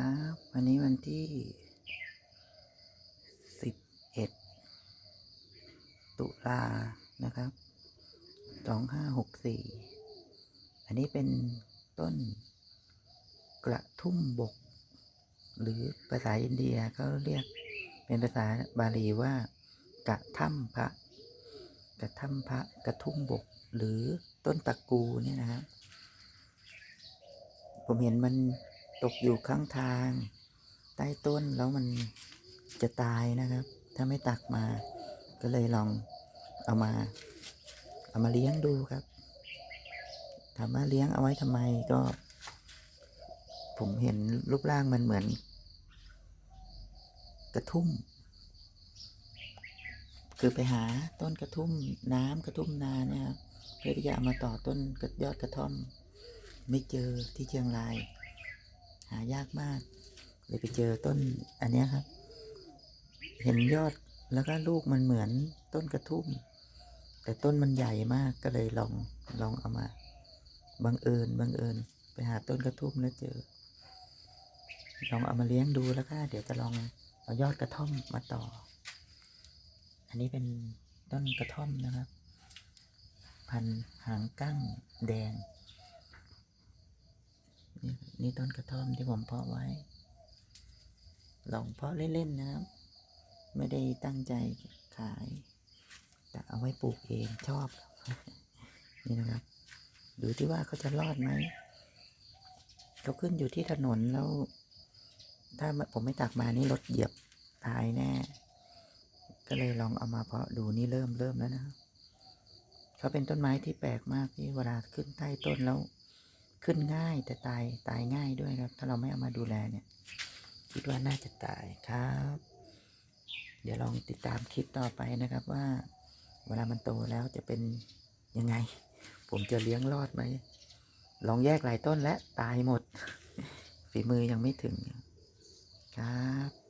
ครับ วันนี้วันที่สิบเอ็ดตุลานะครับสองห้าหกสี่อันนี้เป็นต้นกระทุ่มบก หรือภาษาอินเดียเขาเรียกเป็นภาษาบาลีว่ากระถ้ำพระกระถ้ำพระกระทุ่มบก หรือต้นตะกูเนี่ยนะครับผมเห็นมัน ตกอยู่ข้างทาง ใต้ต้นแล้วมันจะตายนะครับ ถ้าไม่ตักมา ก็เลยลองเอามา เอามาเลี้ยงดูครับถามว่าเลี้ยงเอาไว้ทำไมก็ ผมเห็นรูปร่างมันเหมือน กระทุ่ม คือไปหาต้นกระทุ่มน้ำกระทุ่มนาเนี่ยครับเพื่อที่จะเอามาต่อต้นยอดกระท่อม ไม่เจอที่เชียงรายายากมาก เลยไปเจอต้นอันนี้ครับ เห็นยอดแล้วก็ลูกมันเหมือนต้นกระทุ่ม แต่ต้นมันใหญ่มากก็เลยลองลองเอามาบังเอิญบังเอิญไปหาต้นกระทุ่มแล้วเจอ ลองเอามาเลี้ยงดูแล้วก็เดี๋ยวจะลองเอายอดกระท่อมมาต่อ อันนี้เป็นต้นกระท่อมนะครับ พันหางกั้งแดง นี่ต้นกระท่อมที่ผมเพาะไว้ ลองเพาะเล่นๆนะครับ ไม่ได้ตั้งใจขาย แต่เอาไว้ปลูกเองชอบนี่นะครับ ดูที่ว่าเขาจะรอดไหมเขาขึ้นอยู่ที่ถนนแล้ว ถ้าผมไม่ตักมานี่รถเหยียบตายแน่ ก็เลยลองเอามาเพาะดูนี่เริ่มเริ่มแล้วนะครับเขาเป็นต้นไม้ที่แปลกมากที่เวลาขึ้นใต้ต้นแล้ว ขึ้นง่ายแต่ตายตายง่ายด้วยครับ ถ้าเราไม่เอามาดูแลเนี่ย คิดว่าน่าจะตายครับ เดี๋ยวลองติดตามคลิปต่อไปนะครับว่า เวลามันโตแล้วจะเป็นยังไง ผมจะเลี้ยงรอดไหม ลองแยกหลายต้นและตายหมด ฝีมือยังไม่ถึงครับ